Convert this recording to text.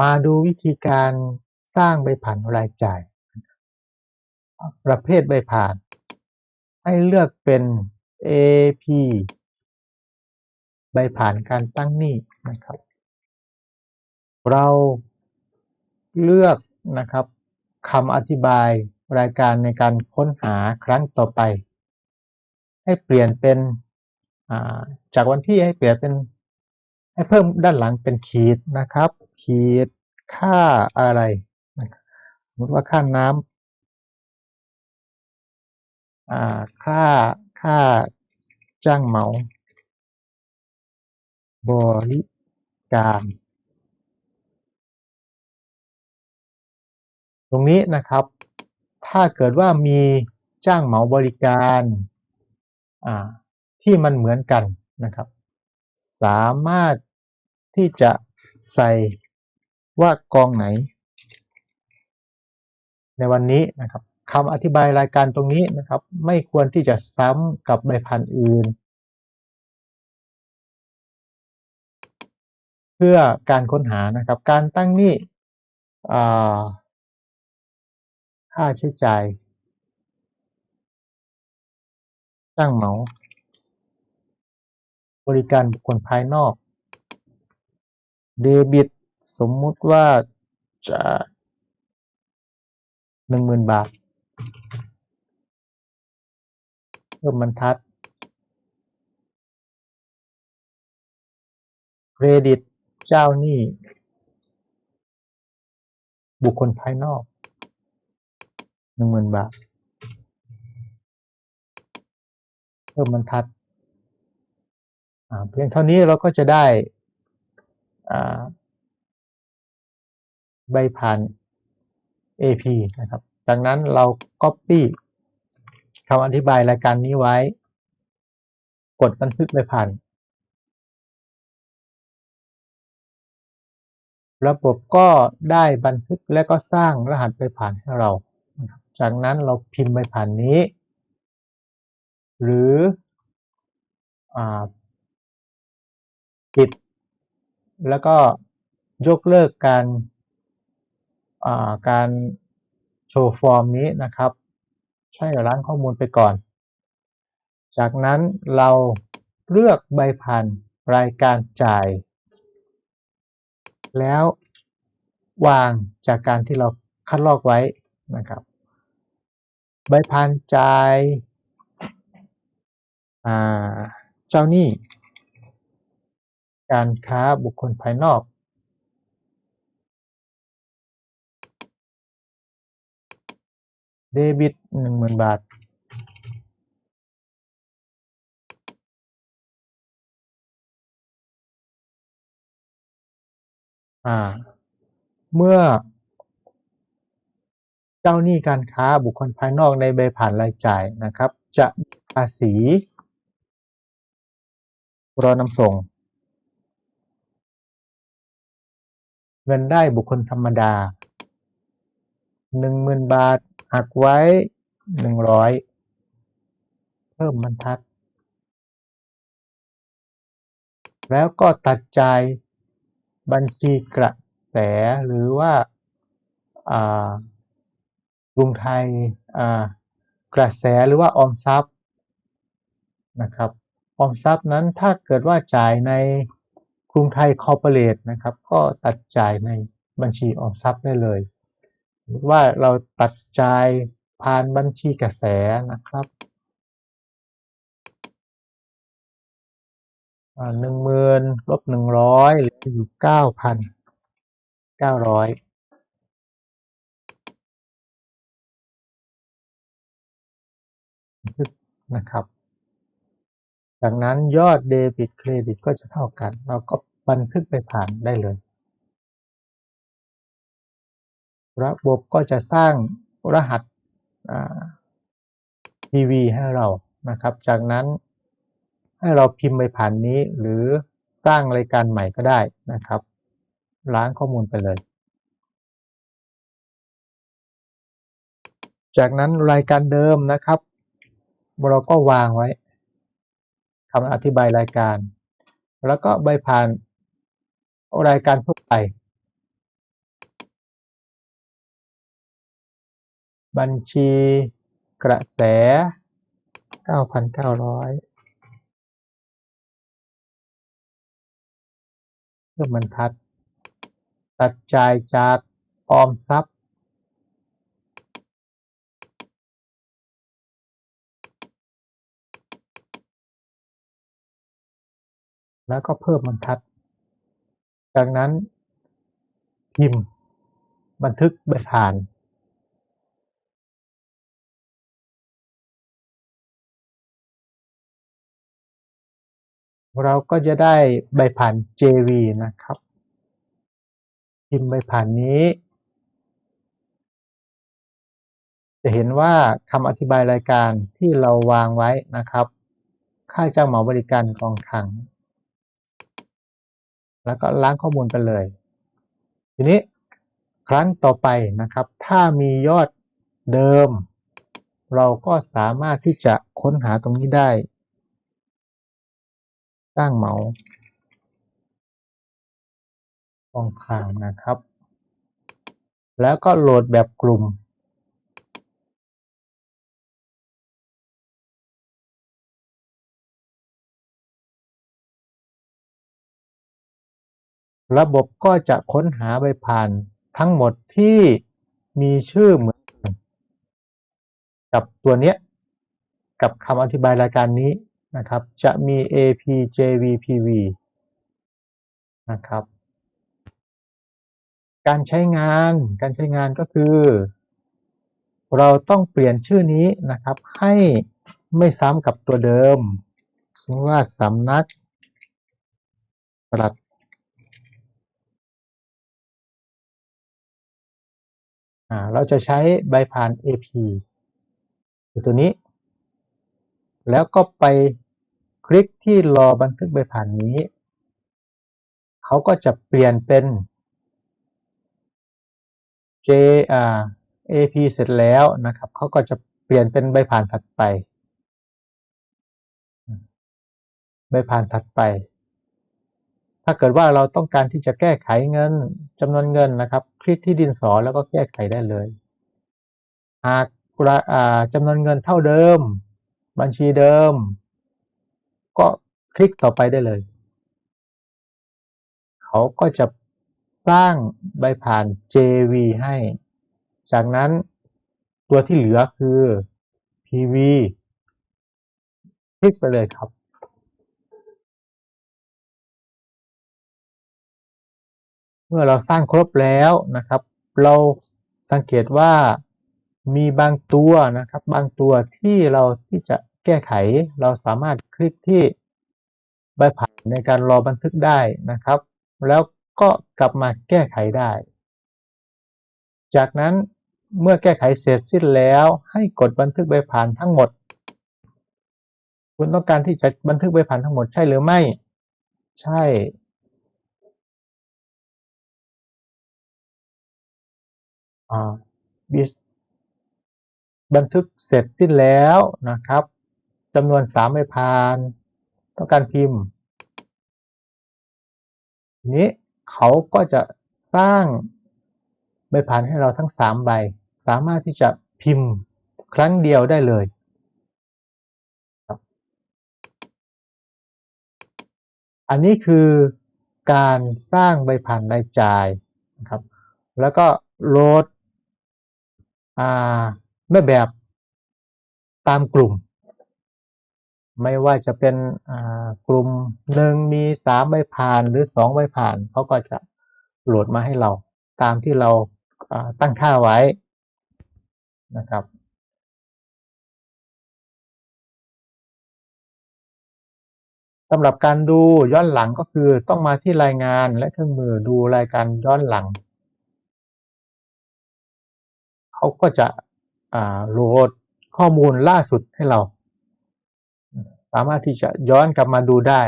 มาดูวิธีการสร้างใบผ่านรายจ่าย ประเภทใบผ่าน ให้เลือกเป็น AP ใบผ่านการตั้งหนี้นะครับ เราเลือกนะครับคำอธิบายรายการในการค้นหาครั้งต่อไป ให้เปลี่ยนเป็นจากวันที่ให้เปลี่ยนเป็น ให้เพิ่มด้านหลังเป็นขีดนะครับ ขีดค่าอะไร สมมติว่าค่าน้ำอ่าค่าค่าจ้างเหมา บริการ ตรงนี้นะครับ ถ้าเกิดว่ามีจ้างเหมาบริการอ่าที่มันเหมือนกันนะครับ สามารถที่จะใส่ ว่ากองไหน ในวันนี้นะครับคำอธิบายรายการตรงนี้นะครับ ไม่ควรที่จะซ้ำกับใบพันธุ์อื่น เพื่อการค้นหานะครับ การตั้งหนี้อ่ค่าใช้จ่ายจ้างเหมา บริการบุคคลภายนอก เดบิต สมมุติว่าจะหนึ่งหมื่นบาท เพิ่มบรรทัดเครดิตเจ้าหนี้ บุคคลภายนอกหนึ่งหมื่นบาท เพิ่มบรรทัดเพียงเท่านี้เราก็จะได้อ่า ใบผ่าน AP นะครับ จากนั้นเรา Copy คำอธิบายรายการนี้ไว้ กดบันทึกใบผ่าน ระบบก็ได้บันทึกและก็สร้างรหัสใบผ่านให้เรา จากนั้นเราพิมพ์ใบผ่านนี้ หรืออปิด แล้วก็ยกเลิกการ การโชว์ฟอร์มนี้นะครับ ใช้ล้างข้อมูลไปก่อน จากนั้นเราเลือกใบผ่านรายการจ่าย แล้ววางจากการที่เราคัดลอกไว้นะครับ ใบผ่านจ่ายเจ้าหนี้ การค้าบุคคลภายนอก เดบิตหนึ่งหมื่นบาทอ่า เมื่อ เจ้าหนี้การค้าบุคคลภายนอกในใบผ่านรายจ่ายนะครับ จะภาษีรอนำส่ง เงินได้บุคคลธรรมดาหนึ่งหมื่นบาท หักไว้หนึ่งร้อยเพิ่มบรรทัด แล้วก็ตัดจ่ายบัญชีกระแสหรือว่ากรุงไทยกระแสหรือว่าออมทรัพย์นะครับออมทรัพย์นั้นถ้าเกิดว่าจ่ายในกรุงไทยคอร์ปอเรทนะครับ ก็ตัดจ่ายในบัญชีออมทรัพย์ได้เลย สมมติว่าเราตัดจ่ายผ่านบัญชีกระแสนะครับหนึ่งหมื่นลบหนึ่งร้อยเหลืออยู่เก้าพันเก้าร้อยนะครับ จากนั้นยอดเดบิตเครดิตก็จะเท่ากัน เราก็บันทึกไปผ่านได้เลย ระบบก็จะสร้างรหัส PV ให้เรานะครับ จากนั้นให้เราพิมพ์ไปผ่านนี้หรือสร้างรายการใหม่ก็ได้นะครับ ล้างข้อมูลไปเลย จากนั้นรายการเดิมนะครับ เราก็วางไว้คำอธิบายรายการ แล้วก็ใบผ่านรายการทั่วไป บัญชี กระแส 9,900เพิ่มบรรทัด ตัดจ่ายจากออมทรัพย์ แล้วก็เพิ่มบรรทัด จากนั้นพิมพ์ บันทึกใบผ่าน เราก็จะได้ใบผ่าน JV นะครับ พิมพ์ใบผ่านนี้ จะเห็นว่าคำอธิบายรายการที่เราวางไว้นะครับ ค่าจ้างเหมาบริการกองคลัง แล้วก็ล้างข้อมูลไปเลย ทีนี้ครั้งต่อไปนะครับ ถ้ามียอดเดิม เราก็สามารถที่จะค้นหาตรงนี้ได้ จ้างเหมากองคลังนะครับ แล้วก็โหลดแบบกลุ่ม ระบบก็จะค้นหาใบผ่านทั้งหมดที่มีชื่อเหมือนกับตัวเนี้ย กับคำอธิบายรายการนี้ นะครับ จะมี AP JV PV นะครับ การใช้งาน การใช้งานก็คือ เราต้องเปลี่ยนชื่อนี้นะครับ ให้ไม่ซ้ำกับตัวเดิมสมมติว่าสำนักปลัดเราจะใช้ใบผ่าน AP ตัวนี้ แล้วก็ไป คลิกที่รอบันทึกใบผ่านนี้ เขาก็จะเปลี่ยนเป็น J อ่า AP เสร็จแล้วนะครับ เขาก็จะเปลี่ยนเป็นใบผ่านถัดไป ใบผ่านถัดไป ถ้าเกิดว่าเราต้องการที่จะแก้ไขเงินจำนวนเงินนะครับ คลิกที่ดินสอแล้วก็แก้ไขได้เลย หากจำนวนเงินเท่าเดิม บัญชีเดิม ก็คลิกต่อไปได้เลย เขาก็จะสร้างใบผ่าน JV ให้ จากนั้นตัวที่เหลือคือ PV คลิกไปเลยครับ เมื่อเราสร้างครบแล้วนะครับ เราสังเกตว่ามีบางตัวนะครับ บางตัวที่เราที่จะ แก้ไข เราสามารถคลิกที่ใบผ่านในการรอบันทึกได้นะครับ แล้วก็กลับมาแก้ไขได้ จากนั้นเมื่อแก้ไขเสร็จสิ้นแล้วให้กดบันทึกใบผ่านทั้งหมด คุณต้องการที่จะบันทึกใบผ่านทั้งหมดใช่หรือไม่ ใช่ อ่าบันทึกเสร็จสิ้นแล้วนะครับ จำนวนสามใบพาน ต้องการพิมพ์ นี้เขาก็จะสร้างใบผ่านให้เราทั้งสามใบ สามารถที่จะพิมพ์ครั้งเดียวได้เลยอันนี้คือการสร้างใบผ่านรายจ่ายนะครับ แล้วก็โหลดไม่แบบตามกลุ่ม ไม่ว่าจะเป็นกลุ่มหนึ่งมีสามใบผ่านหรือสองใบผ่านเขาก็จะโหลดมาให้เราตามที่เราตั้งค่าไว้นะครับสำหรับการดูย้อนหลังก็คือต้องมาที่รายงานและเครื่องมือดูรายการย้อนหลัง เขาก็จะโหลดข้อมูลล่าสุดให้เรา สามารถที่จะย้อนกลับมาดูได้